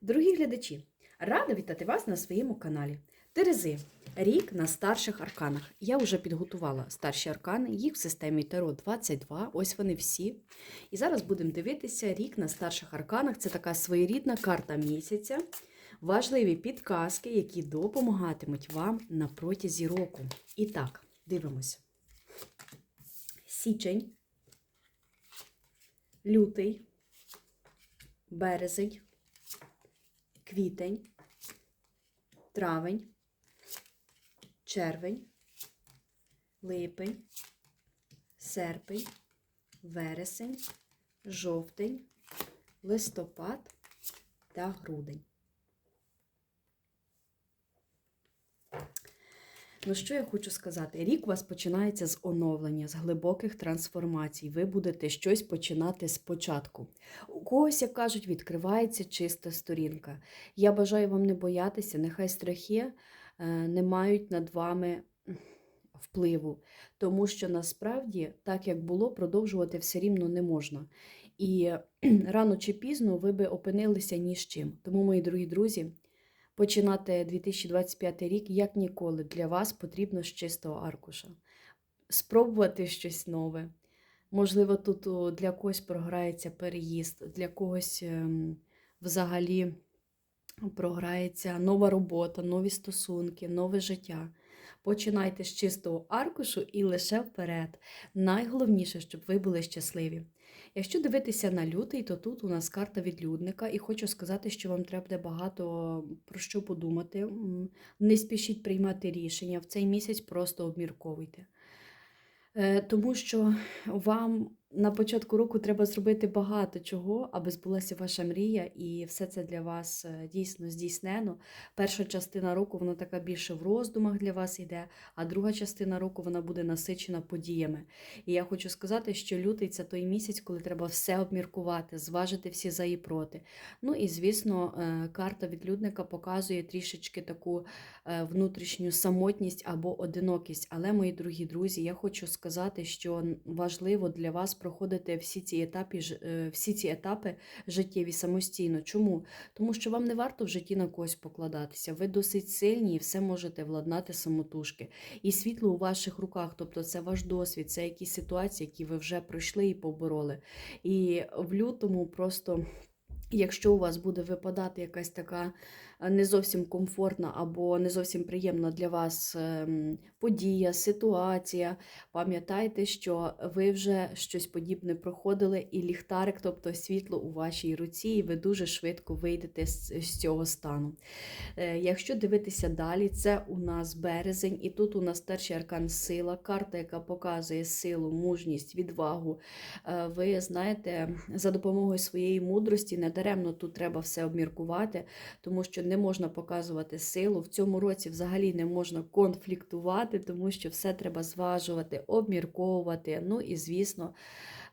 Дорогі глядачі, рада вітати вас на своєму каналі. Терези. Рік на старших арканах. Я вже підготувала старші аркани, їх в системі Таро 22, ось вони всі. І зараз будемо дивитися рік на старших арканах. Це така своєрідна карта місяця. Важливі підказки, які допомагатимуть вам на протязі року. І так, дивимося. Січень, лютий, березень, квітень, травень, червень, липень, серпень, вересень, жовтень, листопад та грудень. Ну, що я хочу сказати? Рік у вас починається з оновлення, з глибоких трансформацій. Ви будете щось починати спочатку. У когось, як кажуть, відкривається чиста сторінка. Я бажаю вам не боятися, нехай страхи е, не мають над вами впливу, тому що насправді, так як було, продовжувати все рівно не можна. І рано чи пізно ви би опинилися ні з чим. Тому, мої дорогі друзі, починати 2025 рік як ніколи для вас потрібно з чистого аркуша. Спробувати щось нове. Можливо, тут для когось програється переїзд, для когось ем, взагалі програється нова робота, нові стосунки, нове життя. Починайте з чистого аркушу і лише вперед. Найголовніше, щоб ви були щасливі. Якщо дивитися на лютий, то тут у нас карта відлюдника, і хочу сказати, що вам треба багато про що подумати. Не спішіть приймати рішення. В цей місяць просто обмірковуйте. Е, Тому що вам на початку року треба зробити багато чого, аби збулася ваша мрія, і все це для вас е, дійсно здійснено. Перша частина року вона така більше в роздумах для вас йде, а друга частина року вона буде насичена подіями. І я хочу сказати, що лютий це той місяць, коли треба все обміркувати, зважити всі за і проти. Ну і звісно, е, карта відлюдника показує трішечки таку е, внутрішню самотність або одинокість. Але, мої дорогі друзі, я хочу сказати, що важливо для вас проходити всі ці етапи, е, всі ці етапи життєві самостійно. Чому? Тому що вам не варто в житті на когось покладатися. Ви досить сильні і все можете владнати самотужки. І світло у ваших руках, тобто це ваш досвід, це якісь ситуації, які ви вже пройшли і побороли. І в лютому просто. Якщо у вас буде випадати якась така не зовсім комфортна або не зовсім приємна для вас ем, подія, ситуація, пам'ятайте, що ви вже щось подібне проходили, і ліхтарик, тобто світло у вашій руці, і ви дуже швидко вийдете з, з цього стану. Е, Якщо дивитися далі, це у нас березень, і тут у нас перший аркан сила, карта, яка показує силу, мужність, відвагу. Е, Ви знаєте, за допомогою своєї мудрості недаремно тут треба все обміркувати, тому що не можна показувати силу. В цьому році взагалі не можна конфліктувати, тому що все треба зважувати, обмірковувати. Ну і звісно.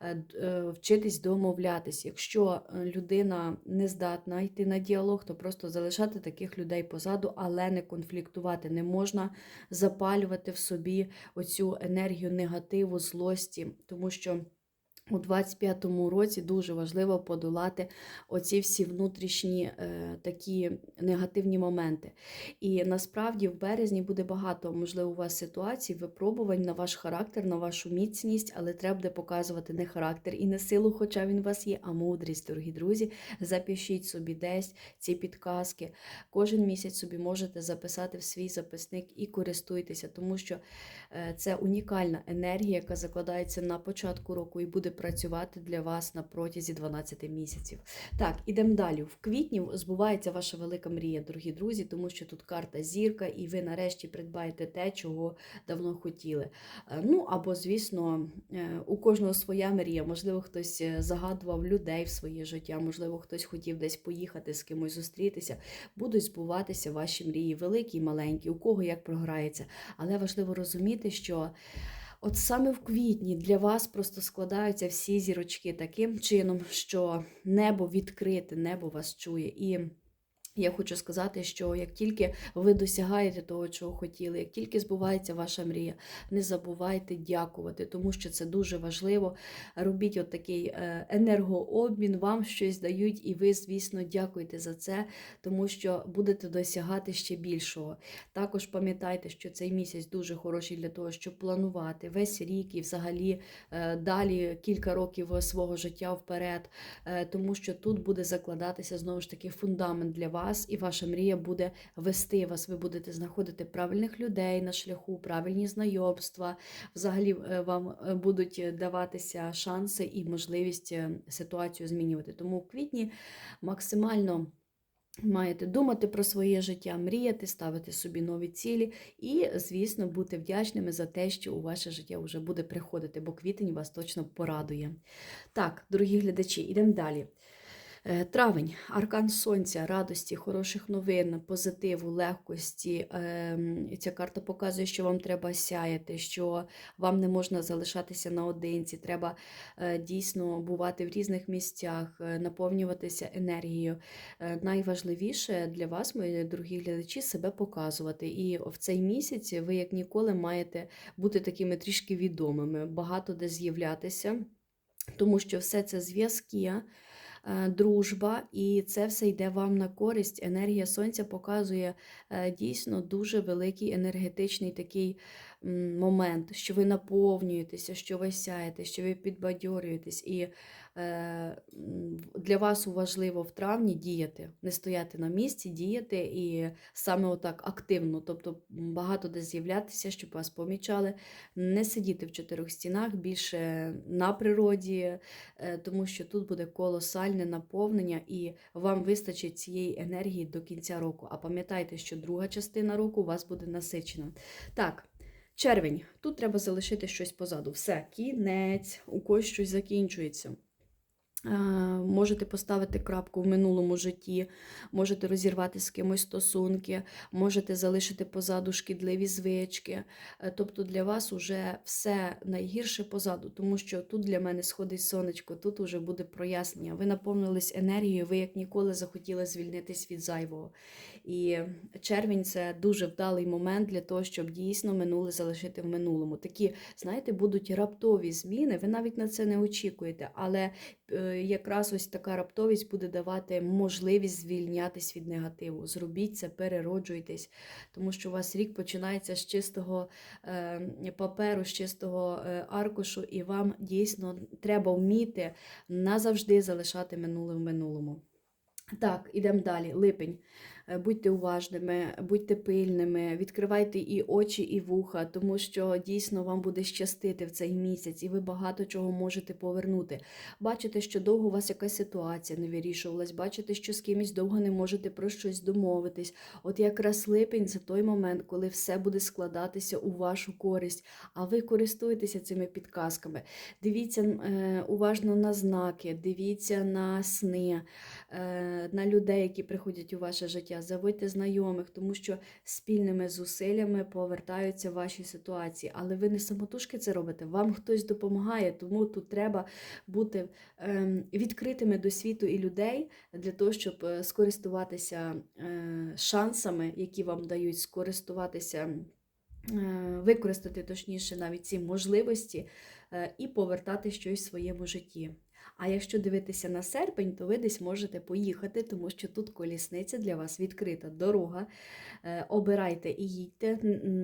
е, е, Вчитись домовлятись. Якщо е, людина не здатна йти на діалог, то просто залишати таких людей позаду, але не конфліктувати. Не можна запалювати в собі оцю енергію негативу, злості, тому що. У 25-му році дуже важливо подолати оці всі внутрішні е, такі негативні моменти. І насправді в березні буде багато, можливо, у вас ситуацій, випробувань на ваш характер, на вашу міцність, але треба буде показувати не характер і не силу, хоча він у вас є, а мудрість, дорогі друзі. Запишіть собі десь ці підказки. Кожен місяць собі можете записати в свій записник і користуйтеся, тому що е, це унікальна енергія, яка закладається на початку року і буде працювати для вас на протязі 12 місяців. Так, ідемо далі. В квітні збувається ваша велика мрія, дорогі друзі, тому що тут карта зірка, і ви нарешті придбаєте те, чого давно хотіли. Е, Ну або, звісно, е, у кожного своя мрія. Можливо, хтось е, загадував людей в своє життя, можливо, хтось хотів десь поїхати з кимось зустрітися. Будуть збуватися ваші мрії, великі і маленькі, у кого як програється. Але важливо розуміти, що. От саме в квітні для вас просто складаються всі зірочки таким чином, що небо відкрите, небо вас чує. І Я хочу сказати, що як тільки ви досягаєте того, чого хотіли, як тільки збувається ваша мрія, не забувайте дякувати, тому що це дуже важливо. Робіть от такий е, енергообмін, вам щось дають, і ви, звісно, дякуйте за це, тому що будете досягати ще більшого. Також пам'ятайте, що цей місяць дуже хороший для того, щоб планувати весь рік і взагалі е, далі кілька років свого життя вперед, е, тому що тут буде закладатися знову ж таки фундамент для вас вас, і ваша мрія буде вести вас. Ви будете знаходити правильних людей на шляху, правильні знайомства. Взагалі е, вам е, будуть даватися шанси і можливість е, ситуацію змінювати. Тому в квітні максимально. Маєте думати про своє життя, мріяти, ставити собі нові цілі і, звісно, бути вдячними за те, що у ваше життя вже буде приходити, бо квітень вас точно порадує. Так, дорогі глядачі, йдемо далі. Е, травень, аркан сонця, радості, хороших новин, позитиву, легкості. Ем, ця карта показує, що вам треба сяяти, що вам не можна залишатися наодинці, треба е, дійсно бувати в різних місцях, е, наповнюватися енергією. Найважливіше для вас, мої дорогі глядачі, себе показувати. І в цей місяць ви, як ніколи, маєте бути такими трішки відомими, багато де з'являтися, тому що все це зв'язки. Е, дружба, і це все йде вам на користь. Енергія сонця показує е, дійсно дуже великий енергетичний такий момент, що ви наповнюєтеся, що ви сяєте, що ви підбадьорюєтесь. І для вас важливо в травні діяти, не стояти на місці, діяти і саме отак активно, тобто багато де з'являтися, щоб вас помічали, не сидіти в чотирьох стінах, більше на природі, е, тому що тут буде колосальне наповнення, і вам вистачить цієї енергії до кінця року. А пам'ятайте, що друга частина року у вас буде насичена. Так. Червень, тут треба залишити щось позаду. Все, кінець, у когось щось закінчується. Можете поставити крапку в минулому житті, можете розірвати з кимось стосунки, можете залишити позаду шкідливі звички. Е, тобто для вас вже все найгірше позаду, тому що тут для мене сходить сонечко, тут вже буде прояснення. Ви наповнились енергією, ви як ніколи захотіли звільнитись від зайвого. І червень це дуже вдалий момент для того, щоб дійсно минуле залишити в минулому. Такі, знаєте, будуть раптові зміни, ви навіть на це не очікуєте, але е, якраз ось така раптовість буде давати можливість звільнятись від негативу. Зробіть це, перероджуйтесь, тому що у вас рік починається з чистого е, паперу, з чистого е, аркушу, і вам дійсно треба вміти назавжди залишати минуле в минулому. Так, ідемо далі. Липень. Е, будьте уважними, будьте пильними, відкривайте і очі, і вуха, тому що дійсно вам буде щастити в цей місяць, і ви багато чого можете повернути. Бачите, що довго у вас якась ситуація не вирішувалась, бачите, що з кимось довго не можете про щось домовитись. От якраз липень це той момент, коли все буде складатися у вашу користь, а ви користуєтеся цими підказками. Дивіться е, уважно на знаки, дивіться на сни, е, на людей, які приходять у ваше життя життя, заводьте знайомих, тому що спільними зусиллями повертаються ваші ситуації. Але ви не самотужки це робите, вам хтось допомагає, тому тут треба бути ем, відкритими до світу і людей для того, щоб е, скористуватися е, шансами, які вам дають, скористуватися. Е, використати точніше навіть ці можливості і повертати щось в своєму житті. А якщо дивитися на серпень, то ви десь можете поїхати, тому що тут колісниця для вас відкрита дорога. Е, обирайте і їдьте.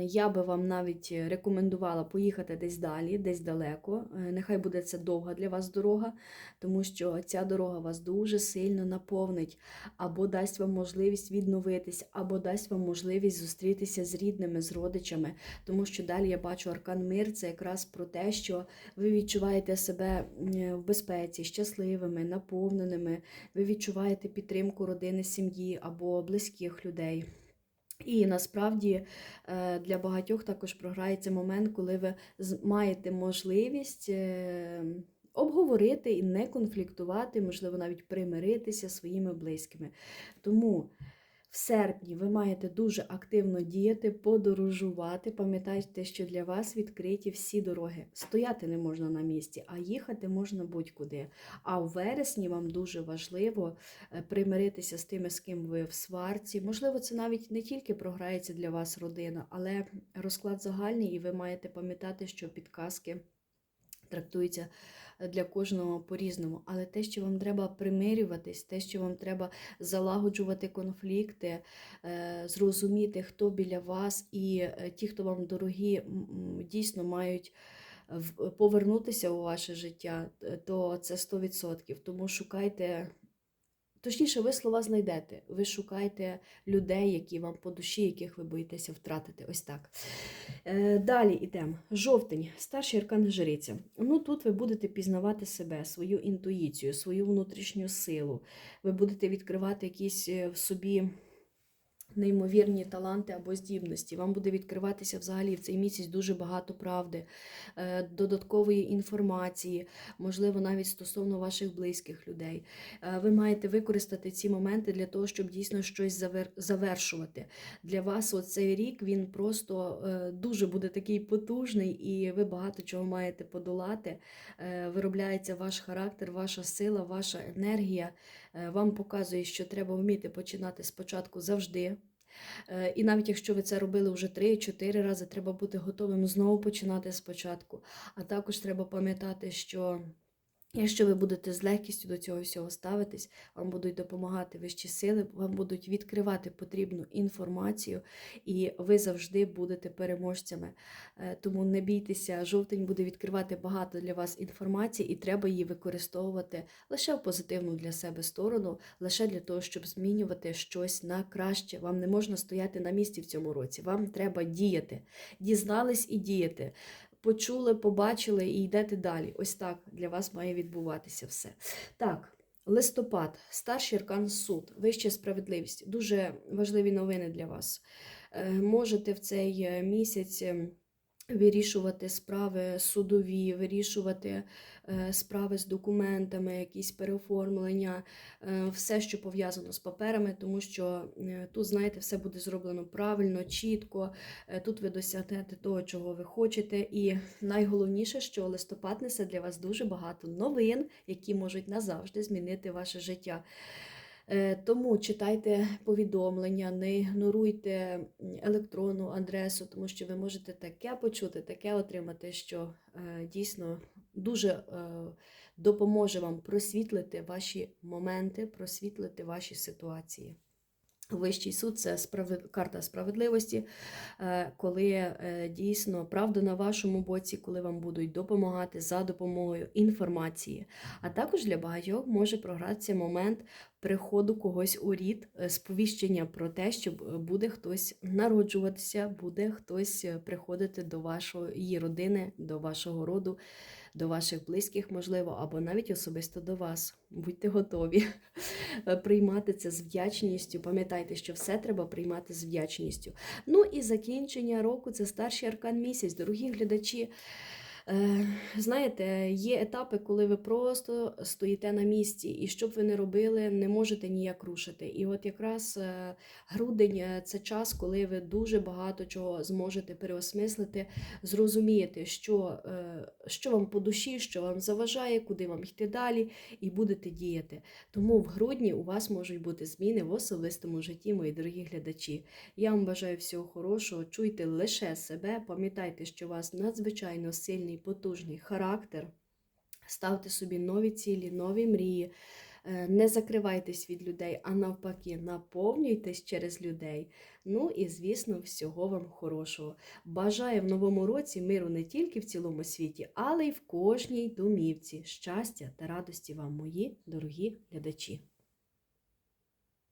Я би вам навіть рекомендувала поїхати десь далі, десь далеко. Е, нехай буде це довга для вас дорога, тому що ця дорога вас дуже сильно наповнить, або дасть вам можливість відновитись, або дасть вам можливість зустрітися з рідними, з родичами. Тому що далі я бачу аркан мир це якраз про те, що ви відчуваєте себе в безпеці безпеці, щасливими, наповненими, ви відчуваєте підтримку родини, сім'ї або близьких людей. І насправді е, для багатьох також програється момент, коли ви маєте можливість е, обговорити і не конфліктувати, можливо, навіть примиритися своїми близькими. Тому В серпні ви маєте дуже активно діяти, подорожувати. Пам'ятайте, що для вас відкриті всі дороги. Стояти не можна на місці, а їхати можна будь-куди. А в вересні вам дуже важливо е, примиритися з тими, з ким ви в сварці. Можливо, це навіть не тільки програється для вас родина, але розклад загальний, і ви маєте пам'ятати, що підказки трактуються для кожного по-різному. Але те, що вам треба примирюватись, те, що вам треба залагоджувати конфлікти, е, зрозуміти, хто біля вас, і е, ті, хто вам дорогі, дійсно мають повернутися у ваше життя, е, то це 100%. Тому шукайте. Точніше, ви слова знайдете. Ви шукаєте людей, які вам по душі, яких ви боїтеся втратити. Ось так. Е, далі йдемо. Жовтень, старший аркан жриця. Ну тут ви будете пізнавати себе, свою інтуїцію, свою внутрішню силу. Ви будете відкривати якісь е, в собі неймовірні таланти або здібності. Вам буде відкриватися взагалі в цей місяць дуже багато правди, е, додаткової інформації, можливо, навіть стосовно ваших близьких людей. Е, Ви маєте використати ці моменти для того, щоб дійсно щось завершувати. Для вас оцей рік він просто е, дуже буде такий потужний, і ви багато чого маєте подолати. Виробляється ваш характер, ваша сила, ваша енергія. Е, Вам показує, що треба вміти починати спочатку завжди. Е, І навіть якщо ви це робили вже 3-4 рази, треба бути готовим знову починати спочатку. А також треба пам'ятати, що якщо ви будете з легкістю до цього всього ставитись, вам будуть допомагати вищі сили, вам будуть відкривати потрібну інформацію, і ви завжди будете переможцями. Е, Тому не бійтеся, жовтень буде відкривати багато для вас інформації, і треба її використовувати лише в позитивну для себе сторону, лише для того, щоб змінювати щось на краще. Вам не можна стояти на місці в цьому році. Вам треба діяти. Дізнались і діяти. Почули, побачили і йдете далі. Ось так для вас має відбуватися все. Так. Листопад, старший аркан суд, вища справедливість. Дуже важливі новини для вас. Е, Можете в цей е, місяць ем, вирішувати справи судові, вирішувати е, справи з документами, якісь переоформлення, е, все, що пов'язано з паперами, тому що е, тут, знаєте, все буде зроблено правильно, чітко. Тут ви досягнете того, чого ви хочете. І найголовніше, що листопад несе для вас дуже багато новин, які можуть назавжди змінити ваше життя. Е, Тому читайте повідомлення, не ігноруйте електронну адресу, тому що ви можете таке почути, таке отримати, що е, дійсно дуже е, допоможе вам просвітлити ваші моменти, просвітлити ваші ситуації. Вищий суд це справед... карта справедливості, е, коли е, дійсно правда на вашому боці, коли вам будуть допомагати за допомогою інформації. А також для багатьох може програтися момент приходу когось у рід, е, сповіщення про те, що буде хтось народжуватися, буде хтось приходити до вашої родини, до вашого роду, до ваших близьких, можливо, або навіть особисто до вас. Будьте готові приймати це з вдячністю. Пам'ятайте, що все треба приймати з вдячністю. Ну і закінчення року це старший аркан місяць. Дорогі глядачі. Е, Знаєте, є етапи, коли ви просто стоїте на місці, і що б ви не робили, не можете ніяк рушити. І от якраз е, грудень е, це час, коли ви дуже багато чого зможете переосмислити, зрозумієте, що, е, що вам по душі, що вам заважає, куди вам йти далі, і будете діяти. Тому в грудні у вас можуть бути зміни в особистому житті, мої дорогі глядачі. Я вам бажаю всього хорошого. Чуйте лише себе, пам'ятайте, що у вас надзвичайно сильний, потужний характер. Ставте собі нові цілі, нові мрії. Е, Не закривайтесь від людей, а навпаки, наповнюйтесь через людей. Ну і, звісно, всього вам хорошого. Бажаю в новому році миру не тільки в цілому світі, але й в кожній домівці. Щастя та радості вам, мої дорогі глядачі.